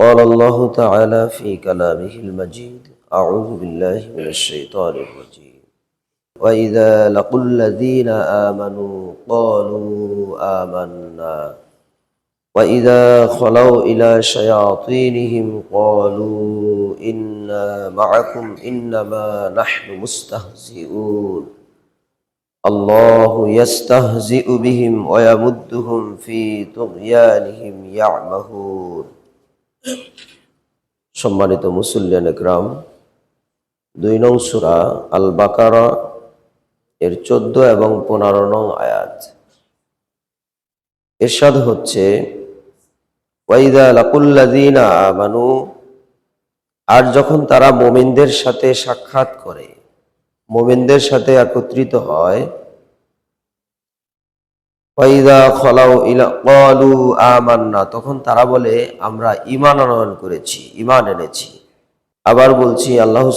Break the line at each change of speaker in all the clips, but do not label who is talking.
قال الله تعالى في كلامه المجيد أعوذ بالله من الشيطان الرجيم وإذا لقوا الذين آمنوا قالوا آمنا وإذا خلوا إلى شياطينهم قالوا إنا معكم إنما نحن مستهزئون الله يستهزئ بهم ويمدهم في طغيانهم يعمهون সম্মানিত মুসল্লিয়ান গ্রাম দুই নং সুরা আল বাকারা এর চোদ্দ এবং পনেরো নং আয়াত। এরশাদ হচ্ছে ওয়াইদা আমানু আর যখন তারা মোমিনদের সাথে সাক্ষাৎ করে, মোমিনদের সাথে একত্রিত হয় ওয়াইদা খলাউ ইলা ক্বালু তখন তারা বলে, আমরা ইমান আনয়ন করেছি ইমান এনেছি। আবার বলছি, আল্লাহ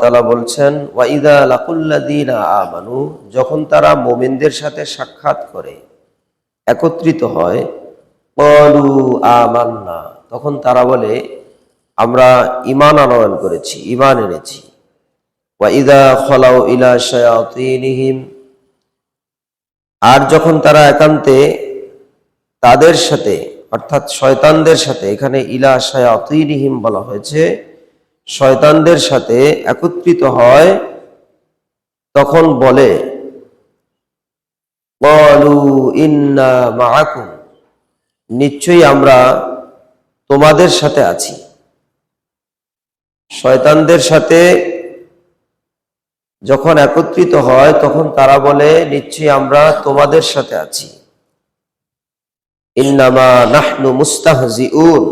তাআলা বলছেন, ওয়াইদা লাকুল্লাযীনা আমানু। যখন তারা মুমিনদের সাথে সাক্ষাৎ করে, একত্রিত হয়, ক্বালু আমান্না। তখন তারা বলে, আমরা ইমান আনয়ন করেছি ইমান এনেছি। ওয়াইদা খলাউ ইলা শায়াতিনহিম। আর যখন তারা একান্তে তাদের সাথে, অর্থাৎ শয়তানদের সাথে, এখানে ইলা শায়াতিনহিম বলা হয়েছে, শয়তানদের সাথে একত্রিত হয়, তখন বলে ইন্না মাআকুম। নিশ্চয়ই আমরা তোমাদের সাথে আছি। শয়তানদের সাথে যখন একত্রিত হয়, তখন তারা বলে, নিশ্চয়ই আমরা তোমাদের সাথে আছি। ইন্নামা নাহনু মুস্তাহজিউন।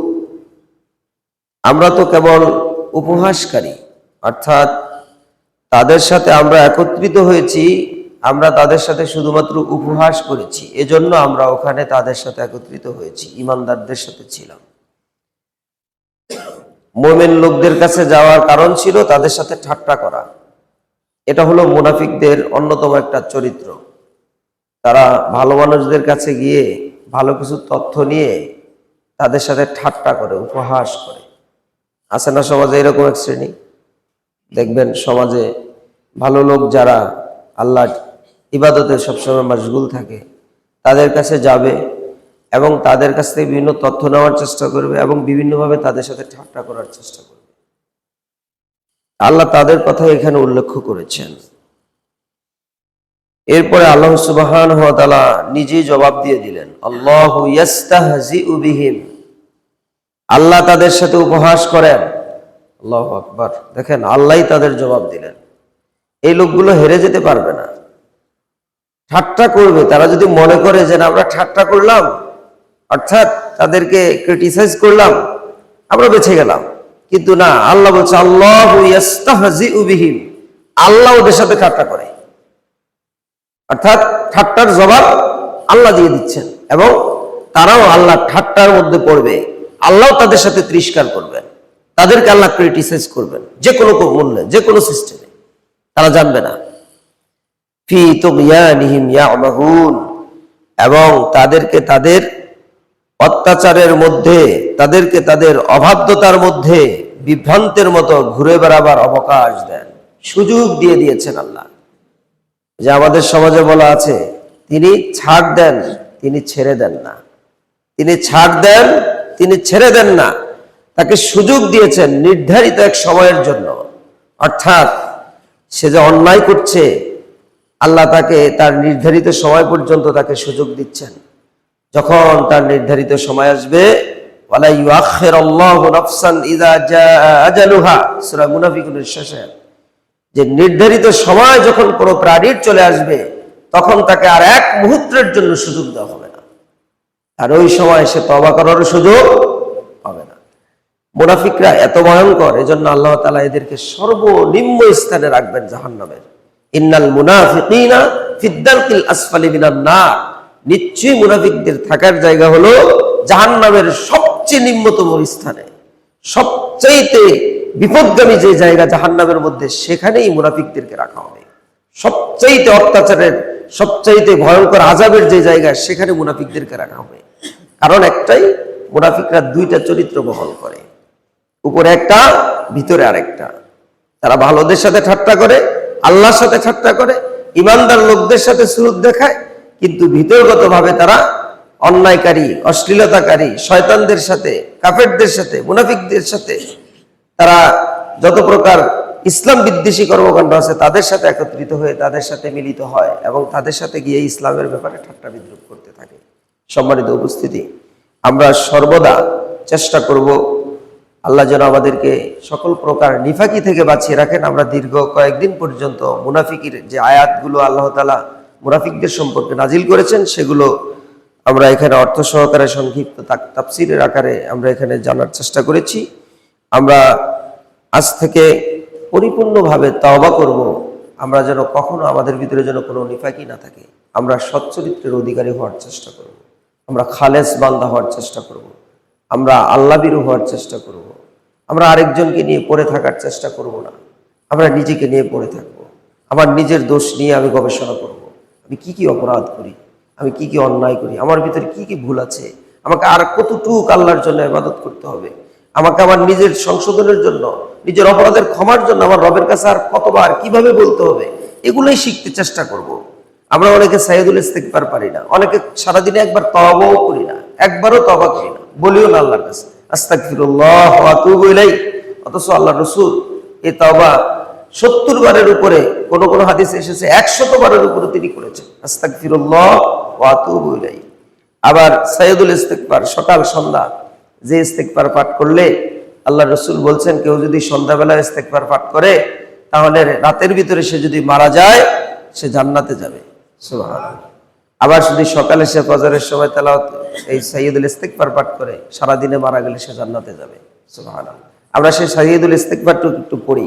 আমরা তো কেবল উপহাসকারী, অর্থাৎ তাদের সাথে আমরা একত্রিত হয়েছি, আমরা তাদের সাথে শুধুমাত্র উপহাস করেছি। এজন্য আমরা ওখানে তাদের সাথে একত্রিত হয়েছি, ইমানদারদের সাথে ছিলাম। মোমেন লোকদের কাছে যাওয়ার কারণ ছিল তাদের সাথে ঠাট্টা করা। এটা হলো মুনাফিকদের অন্যতম একটা চরিত্র। তারা ভালো মানুষদের কাছে গিয়ে ভালো কিছু তথ্য নিয়ে তাদের সাথে ঠাট্টা করে, উপহাস করে। আছে না সমাজে এরকম এক শ্রেণি? দেখবেন সমাজে ভালো লোক যারা আল্লাহ ইবাদতে সবসময় মশগুল থাকে, তাদের কাছে যাবে এবং তাদের কাছ থেকে বিভিন্ন তথ্য নেওয়ার চেষ্টা করবে এবং বিভিন্নভাবে তাদের সাথে ঠাট্টা করার চেষ্টা করবে। আল্লাহ তাদের কথা এখানে উল্লেখ করেছেন। এরপরে আল্লাহ সুবাহান তাআলা নিজেই জবাব দিয়ে দিলেন, আল্লাহ আল্লাহ তাদের সাথে উপহাস করেন। আল্লাহ আকবার। দেখেন আল্লাহ তাদের জবাব দিলেন। এই লোকগুলো হেরে যেতে পারবে না। ঠাট্টা করবে। তারা যদি মনে করে যে আমরা ঠাট্টা করলাম, অর্থাৎ তাদেরকে ক্রিটিসাইজ করলাম, আমরা বেছে গেলাম। কিন্তু না, আল্লাহ বলছে, আল্লাহ বিহিম। আল্লাহ ওদের সাথে ঠাট্টা করে। অর্থাৎ ঠাট্টার জবাব আল্লাহ দিয়ে দিচ্ছেন এবং তারাও আল্লাহ ঠাট্টার মধ্যে পড়বে। আল্লাহ তাদের সাথে তিরস্কার করবেন। তাদেরকে আল্লাহ ক্রিটিসাইজ করবেন। যে কোনো মূল্যে যে কোনো সিস্টেমে তারা জানবে না। এবং তাদেরকে তাদের অত্যাচারের মধ্যে, তাদেরকে তাদের অবাধ্যতার মধ্যে, বিভ্রান্তের মতো ঘুরে বেড়াবার অবকাশ দেন। সুযোগ দিয়ে দিয়েছেন আল্লাহ। যে আমাদের সমাজে বলা আছে, তিনি ছাড় দেন, তিনি ছেড়ে দেন না। তিনি ছাড় দেন, তিনি ছেড়ে দেন না। তাকে সুযোগ দিয়েছেন নির্ধারিত এক সময়ের জন্য। অর্থাৎ, সে যে অন্যায় করছে, আল্লাহ তাকে তার নির্ধারিত সময় পর্যন্ত তাকে সুযোগ দিচ্ছেন। যখন তার নির্ধারিত সময় আসবে যে নির্ধারিত সময় যখন কোনো প্রাণীর চলে আসবে, তখন তাকে আর এক মুহূর্তের জন্য সুযোগ দেওয়া হবে না। আর ওই সময় সে তবা করার সুযোগ পাবে না। মুনাফিকরা এত ভয়ঙ্কর, এজন্য আল্লাহ তালা এদেরকে সর্বনিম্ন স্থানে রাখবেন জাহান্নামের। ইন্নাল মুনাফিকিনা ফিদ্দারকিল আসফালি মিনান নার নিশ্চয়ই মুনাফিকদের থাকার জায়গা হলো জাহান্নামের সবচেয়ে নিম্নতম স্থানে। সবচাইতে বিপদগামী যে জায়গা জাহান্নামের মধ্যে, সেখানেই মুনাফিকদেরকে রাখা হবে। সবচাইতে অত্যাচারের, সবচাইতে ভয়ঙ্কর আজাবের যে জায়গা, সেখানে মুনাফিকদেরকে রাখা হবে। কারণ একটাই, মুনাফিকরা দুইটা চরিত্র বহন করে। উপরে একটা, ভিতরে আরেকটা। তারা ভালোদের সাথে ঠাট্টা করে, আল্লাহর সাথে ঠাট্টা করে, ইমানদার লোকদের সাথে সুরুত দেখায় কিন্তু ভিতরগত ভাবে তারা অন্যায়কারী, অশ্লীলতাকারী, শয়তানদের সাথে, কাফেরদের সাথে, মুনাফিকদের সাথে তারা যত প্রকার ইসলাম বিদ্বেষী কর্মকাণ্ড আছে তাদের সাথে একত্রিত হয়ে তাদের সাথে মিলিত হয় এবং তাদের সাথে গিয়ে ইসলামের ব্যাপারে ঠাট্টা বিদ্রুপ করতে থাকে। সম্মানিত উপস্থিতি, আমরা সর্বদা চেষ্টা করব আল্লাহ যেন আমাদেরকে সকল প্রকার নিফাকি থেকে বাঁচিয়ে রাখেন। আমরা দীর্ঘ কয়েকদিন পর্যন্ত মুনাফিকির যে আয়াতগুলো আল্লাহ তালা মুনাফিকদের সম্পর্কে নাজিল করেছেন, সেগুলো আমরা এখানে অর্থ সহকারে সংক্ষিপ্ত তাফসিরের আকারে আমরা এখানে জানার চেষ্টা করেছি। আমরা আজ থেকে পরিপূর্ণভাবে তওবা করব। আমরা যেন কখনো আমাদের ভিতরে যেন কোনো নিফাকি না থাকে। আমরা সচ্চরিত্রের অধিকারী হওয়ার চেষ্টা করব। আমরা খালেস বান্দা হওয়ার চেষ্টা করব। আমরা আল্লাবিরু হওয়ার চেষ্টা করব। আমরা আরেকজনকে নিয়ে পড়ে থাকার চেষ্টা করব না। আমরা নিজেকে নিয়ে পড়ে থাকব। আমার নিজের দোষ নিয়ে আমি গবেষণা করব। আমি কি কি অপরাধ করি? আমি কি কি অন্যায় করি? আমার ভিতরে কি কি ভুল আছে? আমাকে আর কতটুক আল্লাহর জন্য ইবাদত করতে হবে? আমাকে আমার নিজের সংশোধনের জন্য, নিজের অপরাধের ক্ষমার জন্য আমার রবের কাছে আর কতবার কীভাবে বলতে হবে? এগুলোই শিখতে চেষ্টা করব। আমরা অনেকে সাইদুল ইস্তেকবার পারি না। অনেকে সারাদিনে একবার তবাও করি না। একবারও তবা করি না। বলিও না আল্লাহর কাছে। ইলাইহি। অথচ আল্লাহ রসুল এই তবা সত্তর বারের উপরে, কোন কোন হাদিসে এসেছে, একশত বারের উপরে তিনি করেছেন। আস্তাগফিরুল্লাহ ওয়া আতুবু ইলাইহি। আবার সাইদুল ইস্তেকবার সকাল সন্ধ্যা, যে ইস্তেকবার পাঠ করলে আল্লাহ রসুল বলছেন, কেউ যদি সন্ধ্যাবেলা ইস্তেকবার পাঠ করে, তাহলে রাতের ভিতরে সে যদি মারা যায়, সে জান্নাতে যাবে। আবার যদি সকালে সে ফজরের সময় তেলাওয়াত, এই সাইয়দুল ইস্তেকবার পাঠ করে, সারাদিনে মারা গেলে সে জান্নাতে যাবে। সুবহানাল্লাহ। আমরা সেই সাইয়দুল ইস্তেকবারটু একটু পড়ি।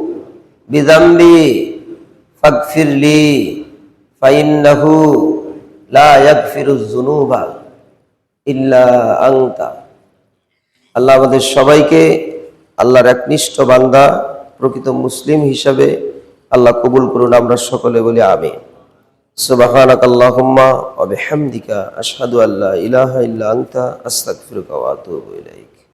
আলাইয়া ওয়া আবু বিযামবি ফাগফির লি ইয়াগফিরুয যুনুবা ইল্লা আনতা। আল্লাহ আমাদের সবাইকে, আল্লাহর একনিষ্ঠ বান্দা, প্রকৃত মুসলিম হিসাবে আল্লাহ কবুল করুন, আমরা সকলে বলি আমিন। সুবহানাক আল্লাহুম্মা ওয়া বিহামদিকা, আশহাদু আল্লা ইলাহা ইল্লা আনতা, আস্তাগফিরুকা ওয়া আতুবু ইলাইক।